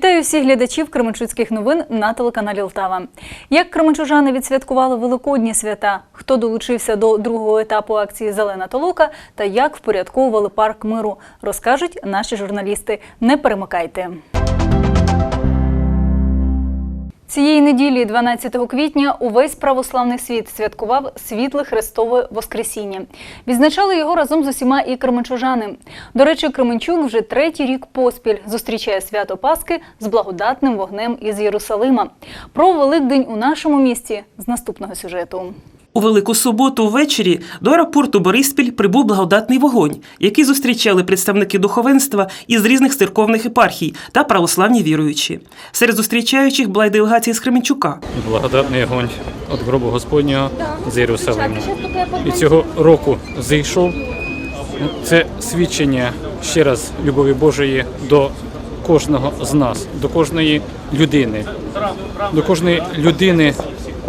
Вітаю всіх глядачів Кременчуцьких новин на телеканалі Лтава. Як кременчужани відсвяткували великодні свята, хто долучився до другого етапу акції Зелена толока та як впорядковували парк миру, розкажуть наші журналісти. Не перемикайте. Цієї неділі, 12 квітня, увесь православний світ святкував світле Христове Воскресіння. Відзначали його разом з усіма і кременчужани. До речі, Кременчук вже третій рік поспіль зустрічає свято Пасхи з благодатним вогнем із Єрусалима. Про Великдень у нашому місті з наступного сюжету. У Велику суботу ввечері до аеропорту Бориспіль прибув благодатний вогонь, який зустрічали представники духовенства із різних церковних епархій та православні віруючі. Серед зустрічаючих була й делегація з Кременчука. Благодатний огонь від гробу Господнього з Єрусалиму. І цього року зійшов. Це свідчення ще раз любові Божої до кожного з нас, до кожної людини, до кожної людини,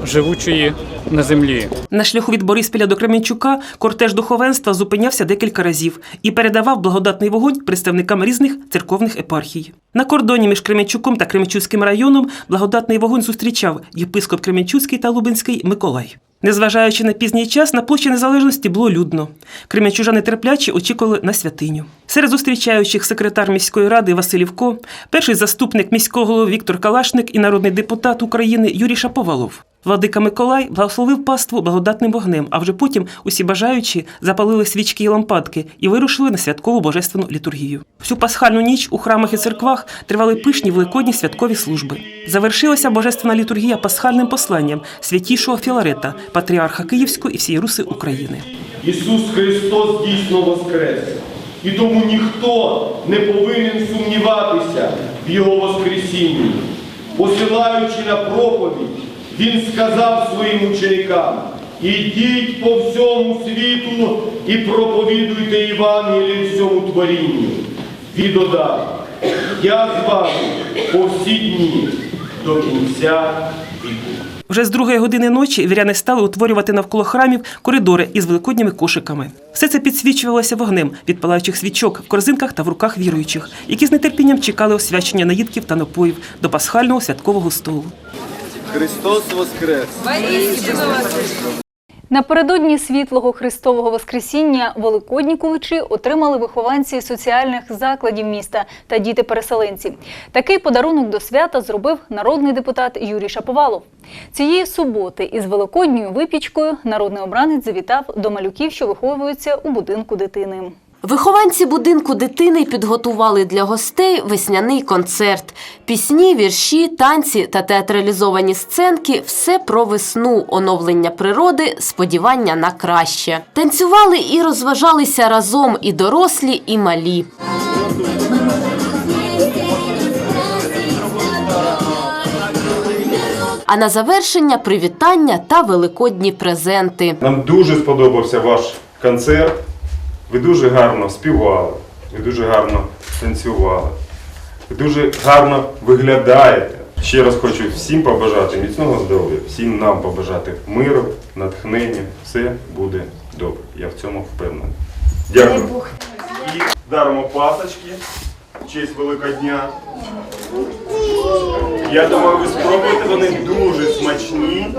живучої на землі. На шляху від Бориспіля до Кременчука кортеж духовенства зупинявся декілька разів і передавав благодатний вогонь представникам різних церковних епархій. На кордоні між Кременчуком та Кременчуцьким районом благодатний вогонь зустрічав єпископ Кременчуцький та Лубенський Миколай. Незважаючи на пізній час, на площі Незалежності було людно. Кременчужани терпляче очікували на святиню. Серед зустрічаючих секретар міської ради Василівко, перший заступник міського голови Віктор Калашник і народний депутат України Юрій Шаповалов. Владика Миколай благословив паству благодатним вогнем, а вже потім усі бажаючі запалили свічки і лампадки і вирушили на святкову божественну літургію. Всю пасхальну ніч у храмах і церквах тривали пишні великодні святкові служби. Завершилася божественна літургія пасхальним посланням святішого Філарета, патріарха Київської і всієї Руси України. Ісус Христос дійсно воскрес. І тому ніхто не повинен сумніватися в Його Воскресінні. Посилаючи на проповідь, Він сказав своїм ученикам, ідіть по всьому світу і проповідуйте Євангеліє всьому творінню. Він додав, я з вами по всі дні до кінця віку. Вже з другої години ночі віряни стали утворювати навколо храмів коридори із великодніми кошиками. Все це підсвічувалося вогнем від палаючих свічок в корзинках та в руках віруючих, які з нетерпінням чекали освячення наїдків та напоїв до пасхального святкового столу. Христос Воскрес! Напередодні світлого Христового Воскресіння великодні куличі отримали вихованці соціальних закладів міста та діти-переселенці. Такий подарунок до свята зробив народний депутат Юрій Шаповалов. Цієї суботи із великодньою випічкою народний обранець завітав до малюків, що виховуються у будинку дитини. Вихованці будинку дитини підготували для гостей весняний концерт. Пісні, вірші, танці та театралізовані сценки все про весну, оновлення природи, сподівання на краще. Танцювали і розважалися разом і дорослі, і малі. А на завершення привітання та великодні презенти. Нам дуже сподобався ваш концерт. Ви дуже гарно співали, ви дуже гарно танцювали, ви дуже гарно виглядаєте. Ще раз хочу всім побажати міцного здоров'я, всім нам побажати миру, натхнення. Все буде добре. Я в цьому впевнений. Дякую. І даримо пасочки в честь Великодня. Я думаю, ви спробуєте, вони дуже смачні.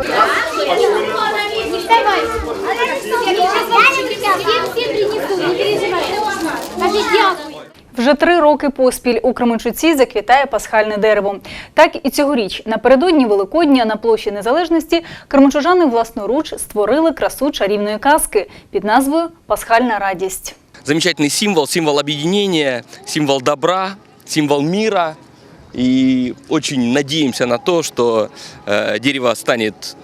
Вже три роки поспіль у Кременчуці заквітає пасхальне дерево. Так і цьогоріч, напередодні Великодня на площі Незалежності, кременчужани власноруч створили красу чарівної казки під назвою Пасхальна радість. замечательный символ, символ объединения, символ добра, символ мира. И очень надеемся на то, что э, дерево станет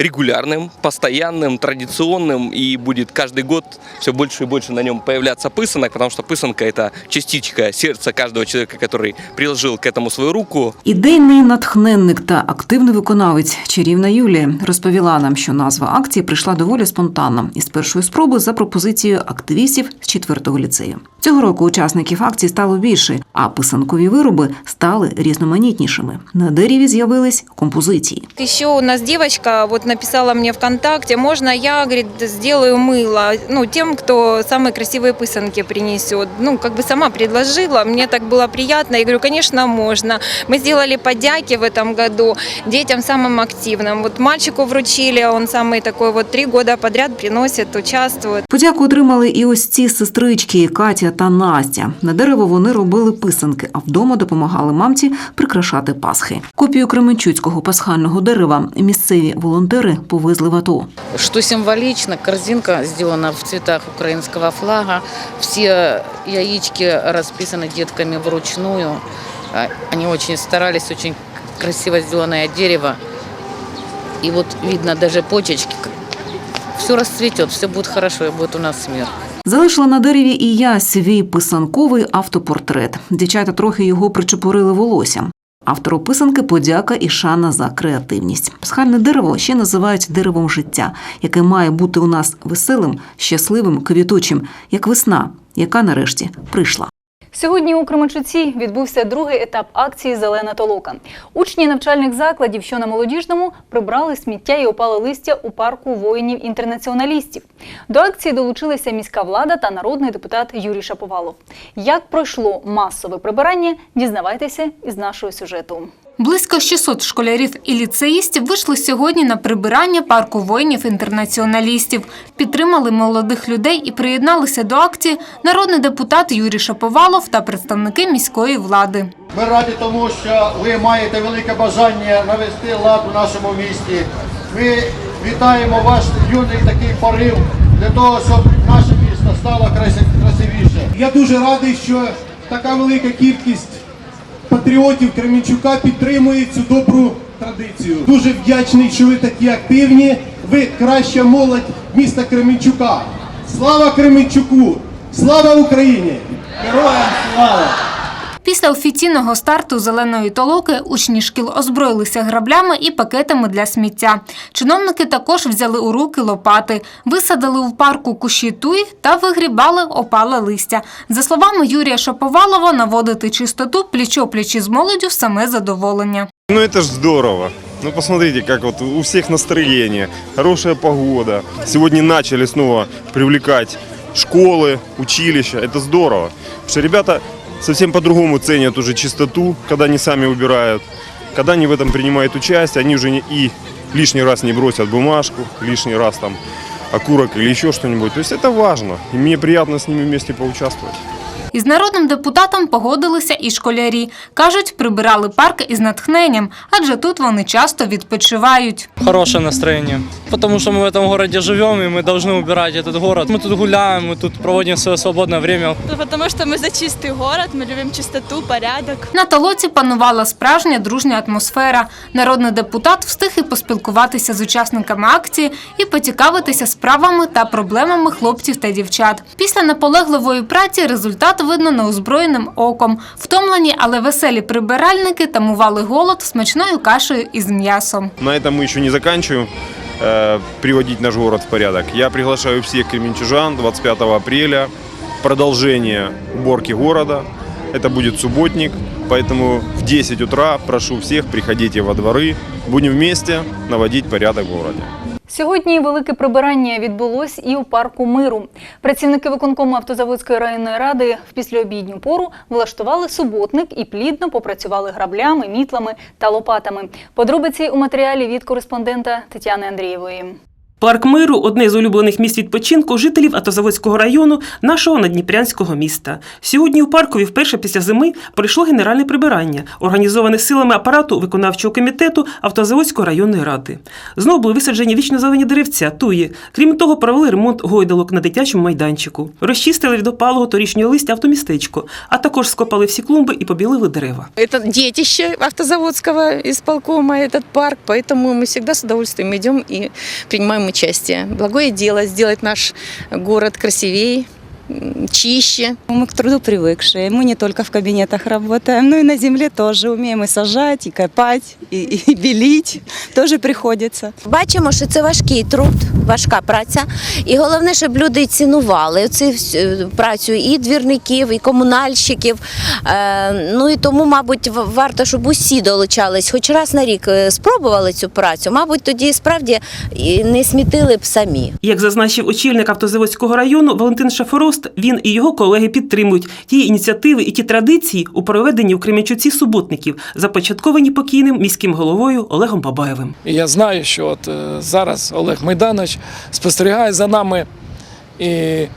регулярным, постоянным, традиционным и будет каждый год все больше и больше на нем появляться пысанок, потому что пысанка это частичка сердца каждого человека, который приложил к этому свою руку. Ідейний натхненник та активний виконавець чарівна Юлія розповіла нам, що назва акції прийшла доволі спонтанно і з першої спроби за пропозицією активістів з четвертого ліцею. Цього року учасників акції стало більше, а писанкові вироби стали різноманітнішими. На дереві з'явились композиції. Еще у нас девочка вот написала мне ВКонтакте, можно я, говорит, сделаю мыло, ну, тем, кто самые красивые пысанки принесет. Ну, как бы сама предложила, мне так было приятно. Я говорю, конечно, можно. Мы сделали подяки в этом году детям самым активным. Вот мальчику вручили, он самый такой вот три года подряд приносит, участвует. Подяку отримали і ось ці сестрички Катя та Настя. На дерево вони робили писанки, а вдома допомагали мамці прикрашати пасхи. Копію Кременчуцького пасхального дерева місцеві волонтери повезли в АТО. Что символично, корзинка сделана в цветах украинского флага. Все яички расписаны детками вручную. А, Они очень старались, очень красиво сделанное дерево. И вот видно даже почечки. Все расцветет, все будет хорошо, и будет у нас мир. Залишила на дереві і я свій писанковий автопортрет. Дівчата трохи його причепурили волоссям. Автору писанки подяка і шана за креативність. Пасхальне дерево ще називають деревом життя, яке має бути у нас веселим, щасливим, квітучим, як весна, яка нарешті прийшла. Сьогодні у Кременчуці відбувся другий етап акції Зелена толока. Учні навчальних закладів, що на молодіжному, прибрали сміття і опали листя у парку воїнів-інтернаціоналістів. До акції долучилися міська влада та народний депутат Юрій Шаповалов. Як пройшло масове прибирання, дізнавайтеся із нашого сюжету. Близько 600 школярів і ліцеїстів вийшли сьогодні на прибирання парку воїнів-інтернаціоналістів. Підтримали молодих людей і приєдналися до акції народний депутат Юрій Шаповалов та представники міської влади. Ми раді тому, що ви маєте велике бажання навести лад у нашому місті. Ми вітаємо ваш юний такий порив для того, щоб наше місто стало красивіше. Я дуже радий, що така велика кількість патріотів Кременчука підтримує цю добру традицію. Дуже вдячний, що ви такі активні. Ви краща молодь міста Кременчука. Слава Кременчуку! Слава Україні! Героям слава! Після офіційного старту зеленої толоки учні шкіл озброїлися граблями і пакетами для сміття. Чиновники також взяли у руки лопати, висадили в парку кущі туй та вигрібали опале листя. За словами Юрія Шаповалова, наводити чистоту пліч-опліч із молоддю – саме задоволення. Ну это ж здорово. Ну посмотрите, как вот у всех настроение, хорошая погода. Сегодня начали снова привлекать школы, училища. Это здорово. Потому что ребята совсем по-другому ценят уже чистоту, когда они сами убирают. Когда они в этом принимают участие, они уже и лишний раз не бросят бумажку, лишний раз там окурок или еще что-нибудь. То есть это важно. И мне приятно с ними вместе поучаствовать. Із народним депутатом погодилися і школярі. Кажуть, прибирали парк із натхненням, адже тут вони часто відпочивають. Хорошее настроение, потому что мы в этом городе живем, и мы должны убирать этот город. Мы тут гуляем, мы тут проводим свое свободное время. Потому что мы за чистый город, мы любим чистоту, порядок. На толоці панувала справжня дружня атмосфера. Народний депутат встиг і поспілкуватися з учасниками акції і поцікавитися справами та проблемами хлопців та дівчат. Після наполегливої праці результат видно неозброєним оком. Втомлені, але веселі прибиральники тамували голод смачною кашею із м'ясом. На этом мы еще не заканчиваем э, приводить наш город в порядок. Я приглашаю всех кременчужан 25 апреля. Продолжение уборки города. Это будет субботник, поэтому в 10 утра прошу всех, приходите во дворы. Будем вместе наводить порядок в городе. Сьогодні велике прибирання відбулось і у парку миру. Працівники виконкому автозаводської районної ради в післяобідню пору влаштували суботник і плідно попрацювали граблями, мітлами та лопатами. Подробиці у матеріалі від кореспондента Тетяни Андрієвої. Парк миру одне з улюблених місць відпочинку жителів Атозаводського району нашого надніпрянського міста. Сьогодні у паркові вперше після зими пройшло генеральне прибирання, організоване силами апарату виконавчого комітету Автозаводської районної ради. Знову були висаджені вічно зелені деревця, туї. Крім того, провели ремонт гойдалок на дитячому майданчику. Розчистили від опалого торічнього листя автомістечко, а також скопали всі клумби і побілили дерева. Это детище автозаводского исполкома, этот парк, поэтому мы всегда с удовольствием идем и принимаем участие. Благое дело сделать наш город красивее, чище. Мы к труду привыкшие. Мы не только в кабинетах работаем, но и на земле тоже умеем и сажать, и копать, и, и белить. Тоже приходится. Бачимо, що це важкий труд, важка праця. І головне, щоб люди цінували цю всю працю і двірників, і комунальщиків. Е, Ну і тому, мабуть, в- варто, щоб усі долучались, хоч раз на рік е, спробували цю працю. Мабуть, тоді справді і не смітили б самі. Як зазначив очільник Автозаводського району Валентин Шафорост, він і його колеги підтримують ті ініціативи і ті традиції у проведенні в Кременчуці суботників, започатковані покійним міським головою Олегом Бабаєвим. Я знаю, що от е, зараз Олег Майданович спостерігає за нами і е,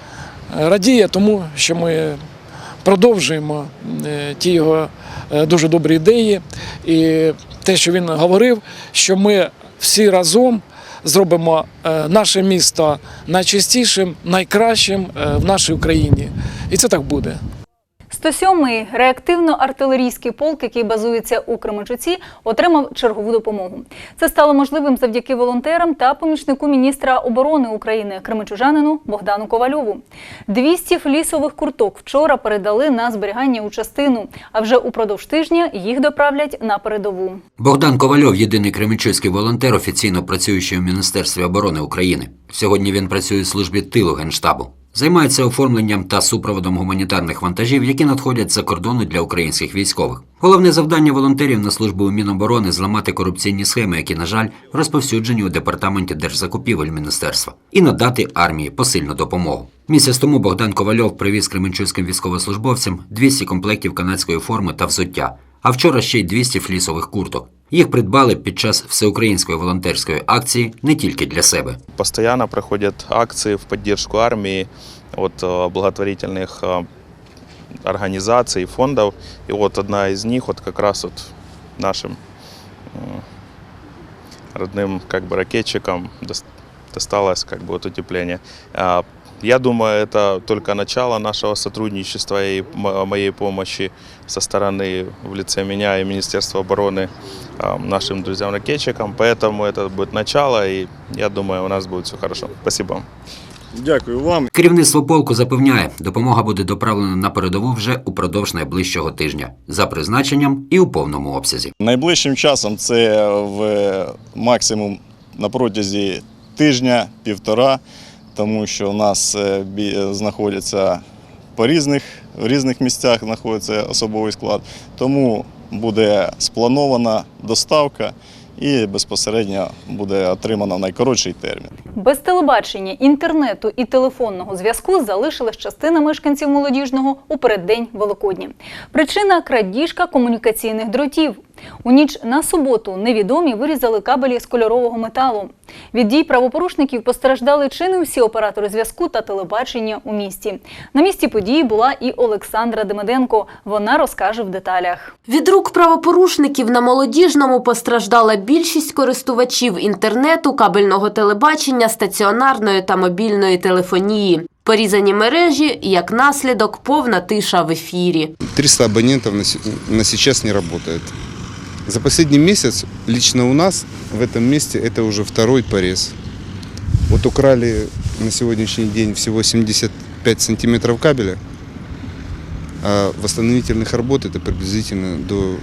радіє тому, що ми продовжуємо е, ті його дуже добрі ідеї. І те, що він говорив, що ми всі разом зробимо е, наше місто найчистішим, найкращим е, в нашій Україні. І це так буде. 107-й реактивно-артилерійський полк, який базується у Кременчуці, отримав чергову допомогу. Це стало можливим завдяки волонтерам та помічнику міністра оборони України кременчужанину Богдану Ковальову. 200 флісових курток вчора передали на зберігання у частину, а вже упродовж тижня їх доправлять на передову. Богдан Ковальов єдиний кременчуцький волонтер, офіційно працюючий у Міністерстві оборони України. Сьогодні він працює у службі тилу Генштабу. Займається оформленням та супроводом гуманітарних вантажів, які надходять за кордону для українських військових. Головне завдання волонтерів на службу у Міноборони зламати корупційні схеми, які, на жаль, розповсюджені у департаменті держзакупівель міністерства, і надати армії посильну допомогу. Місяць тому Богдан Ковальов привіз кременчуцьким військовослужбовцям 200 комплектів канадської форми та взуття, а вчора ще й 200 флісових курток. Їх придбали під час всеукраїнської волонтерської акції не тільки для себе. Постоянно проходят акции в поддержку армии от э, благотворительных э, организаций, фондов. И вот одна из них вот как раз вот нашим м, родным как бы ракетчикам дос- досталось как бы вот утепление. А, Я думаю, это только начало нашего сотрудничества и м- моей помощи со стороны в лице меня и Министерства обороны а, нашим друзьям-ракетчикам. Поэтому это будет начало, и я думаю, у нас будет все хорошо. Спасибо. вам. Дякую вам. Керівництво полку запевняє, допомога буде доправлена на передову вже упродовж найближчого тижня за призначенням і у повному обсязі. Найближчим часом це в максимум на протязі тижня-півтора, тому що у нас е, знаходяться по різних, в різних місцях знаходиться особовий склад. Тому буде спланована доставка і безпосередньо буде отримана найкоротший термін. Без телебачення, інтернету і телефонного зв'язку залишилась частина мешканців молодіжного у переддень Великодня. Причина крадіжка комунікаційних дротів. У ніч на суботу невідомі вирізали кабелі з кольорового металу. Від дій правопорушників постраждали чи не всі оператори зв'язку та телебачення у місті. На місці події була і Олександра Демиденко. Вона розкаже в деталях. Від рук правопорушників на молодіжному постраждала більшість користувачів інтернету, кабельного телебачення, стаціонарної та мобільної телефонії. Порізані мережі, як наслідок, повна тиша в ефірі. 300 абонентов на, сейчас не работает. За последний месяц лично у нас в этом месте это уже второй порез. Вот украли на сегодняшний день всего 75 сантиметров кабеля, а восстановительных работ это приблизительно до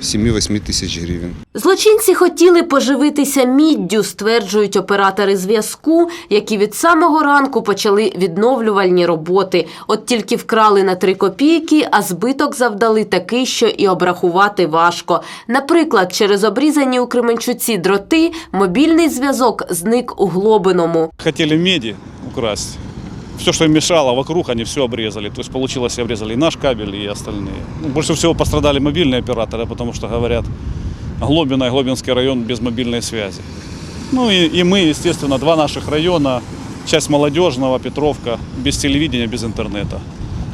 7-8 тысяч гривен. Злочинці хотіли поживитися міддю, стверджують оператори зв'язку, які від самого ранку почали відновлювальні роботи. От тільки вкрали на три копійки, а збиток завдали такий, що і обрахувати важко. Наприклад, через обрізані у Кременчуці дроти мобільний зв'язок зник у Глобиному. Хотели меди украсть. Все, что им мешало вокруг, они все обрезали. То есть получилось, обрезали и наш кабель, и остальные. Ну, больше всего пострадали мобильные операторы, потому что, говорят, Глобино и Глобинский район без мобильной связи. Ну и, и мы, естественно, два наших района, часть молодежного, Петровка, без телевидения, без интернета.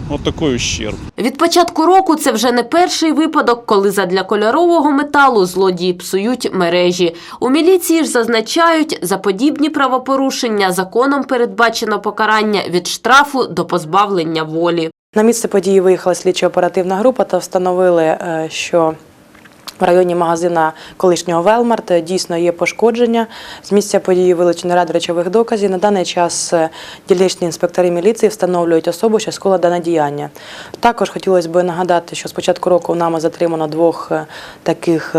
Вот такой ущерб. Від початку року це вже не перший випадок, коли задля кольорового металу злодії псують мережі. У міліції ж зазначають, за подібні правопорушення законом передбачено покарання від штрафу до позбавлення волі. На місце події виїхала слідчо-оперативна група та встановили, е, що В районі магазина колишнього Велмарт е, дійсно є пошкодження. З місця події вилучено ряд речових доказів. На даний час е, дільничні інспектори міліції встановлюють особу, що скола дане діяння. Також хотілося б нагадати, що з початку року нами затримано двох е, таких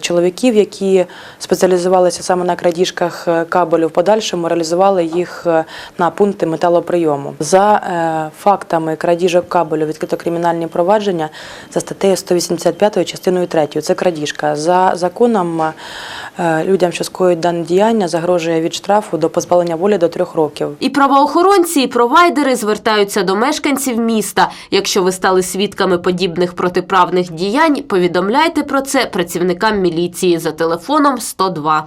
чоловіків, які спеціалізувалися саме на крадіжках кабелю. В подальшому реалізували їх на пункти металоприйому. За фактами крадіжок кабелю відкрито кримінальні провадження за статтею 185 частиною 3. Це крадіжка. За законом е, людям, що скоюють дане діяння, загрожує від штрафу до позбавлення волі до трьох років. І правоохоронці, і провайдери звертаються до мешканців міста. Якщо ви стали свідками подібних протиправних діянь, повідомляйте про це працівникам міліції за телефоном 102.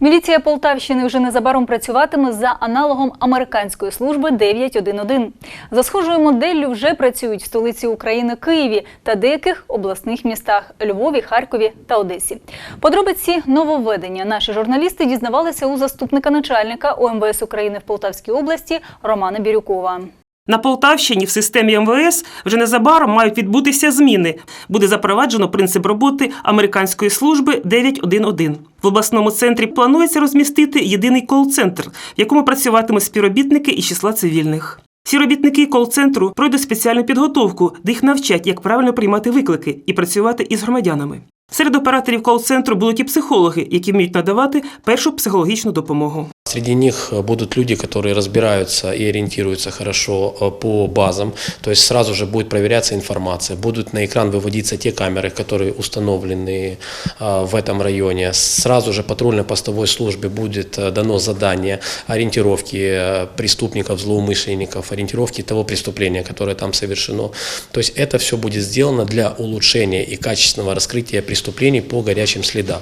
Міліція Полтавщини вже незабаром працюватиме за аналогом американської служби 911. За схожою моделлю вже працюють в столиці України Києві та деяких обласних містах Львові, Харкові та Одесі. Подробиці нововведення наші журналісти дізнавалися у заступника начальника ОМВС України в Полтавській області Романа Бірюкова. На Полтавщині в системі МВС вже незабаром мають відбутися зміни. Буде запроваджено принцип роботи американської служби 911. В обласному центрі планується розмістити єдиний кол-центр, в якому працюватимуть співробітники із числа цивільних. Всі робітники кол-центру пройдуть спеціальну підготовку, де їх навчать, як правильно приймати виклики і працювати із громадянами. Серед операторів кол-центру будуть і психологи, які вміють надавати першу психологічну допомогу. Среди них э, будут люди, которые разбираются и ориентируются хорошо э, по базам, то есть сразу же будет проверяться информация, будут на экран выводиться те камеры, которые установлены э, в этом районе. Сразу же патрульно-постовой службе будет э, дано задание ориентировки э, преступников, злоумышленников, ориентировки того преступления, которое там совершено. То есть это все будет сделано для улучшения и качественного раскрытия преступлений по горячим следам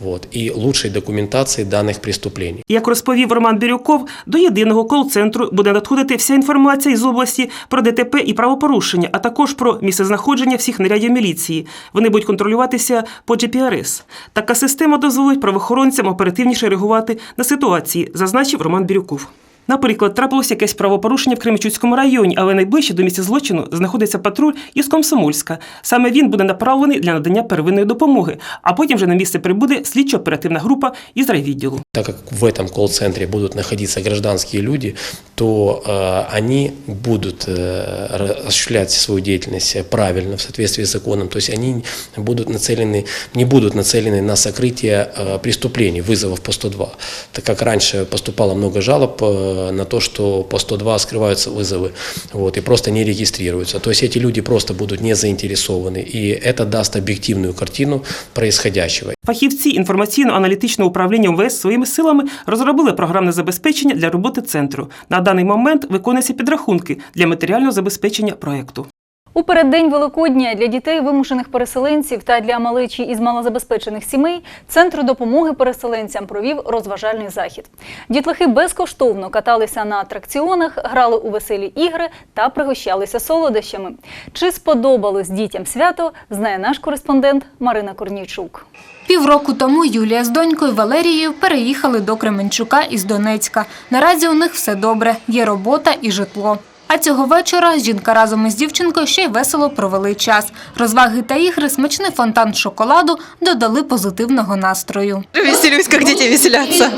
вот, и лучшей документации данных преступлений. Як розповів Роман Бірюков, до єдиного кол-центру буде надходити вся інформація із області про ДТП і правопорушення, а також про місцезнаходження всіх нарядів міліції. Вони будуть контролюватися по GPRS. Така система дозволить правоохоронцям оперативніше реагувати на ситуації, зазначив Роман Бірюков. Наприклад, трапилося якесь правопорушення в Кременчуцькому районі, але найближче до місця злочину знаходиться патруль із Комсомольська. Саме він буде направлений для надання первинної допомоги, а потім вже на місце прибуде слідчо-оперативна група із райвідділу. Так как в этом колл-центре будут находиться гражданские люди, то э, они будут э, ра- осуществлять свою деятельность правильно, в соответствии с законом. То есть они будут нацелены, не будут нацелены на сокрытие э, преступлений, вызовов по 102. Так как раньше поступало много жалоб э, на то, что по 102 скрываются вызовы вот, и просто не регистрируются. То есть эти люди просто будут не заинтересованы. И это даст объективную картину происходящего. Фахівці інформаційно-аналітичного управління МВС своїми силами розробили програмне забезпечення для роботи центру. На даний момент виконуються підрахунки для матеріального забезпечення проєкту. У переддень Великодня для дітей вимушених переселенців та для малечі із малозабезпечених сімей Центр допомоги переселенцям провів розважальний захід. Дітлахи безкоштовно каталися на атракціонах, грали у веселі ігри та пригощалися солодощами. Чи сподобалось дітям свято, знає наш кореспондент Марина Корнійчук. Півроку тому Юлія з донькою Валерією переїхали до Кременчука із Донецька. Наразі у них все добре, є робота і житло. А цього вечора жінка разом із дівчинкою ще й весело провели час. Розваги та ігри, смачний фонтан шоколаду додали позитивного настрою. Веселюсь, як діти веселяться.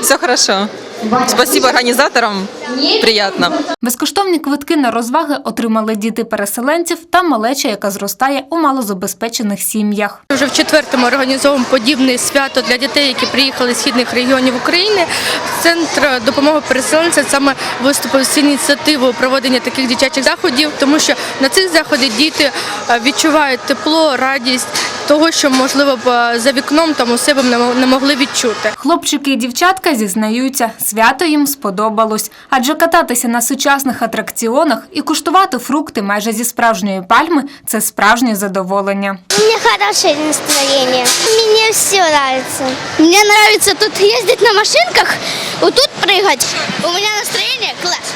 Все хорошо. Спасибо организаторам. Приятно. Безкоштовні квитки на розваги отримали діти переселенців та малеча, яка зростає у малозабезпечених сім'ях. Вже в четвертому організовуємо подібне свято для дітей, які приїхали з східних регіонів України. Центр допомоги переселенцям саме виступив з ініціативою проведення таких дитячих заходів, тому що на цих заходах діти е, відчувають тепло, радість того, що можливо б е, за вікном там у себе не могли відчути. Хлопчики і дівчатка зізнаються, свято їм сподобалось, адже кататися на сучасних атракціонах і куштувати фрукти майже зі справжньої пальми це справжнє задоволення. У меня настроєння. Мені Мне все подобається. Мені подобається тут їздити на машинках, отут тут прыгать. У мене настроєння класс.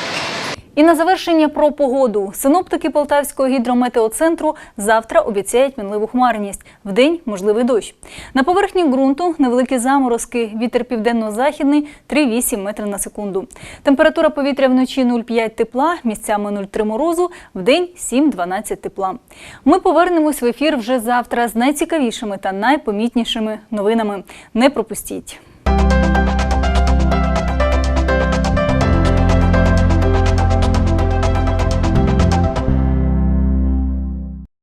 І на завершення про погоду. Синоптики Полтавського гідрометеоцентру завтра обіцяють мінливу хмарність. Вдень можливий дощ. На поверхні ґрунту невеликі заморозки. Вітер південно-західний 3,8 метри на секунду. Температура повітря вночі 0,5 тепла, місцями 0,3 морозу, вдень 7-12 тепла. Ми повернемось в ефір вже завтра з найцікавішими та найпомітнішими новинами. Не пропустіть.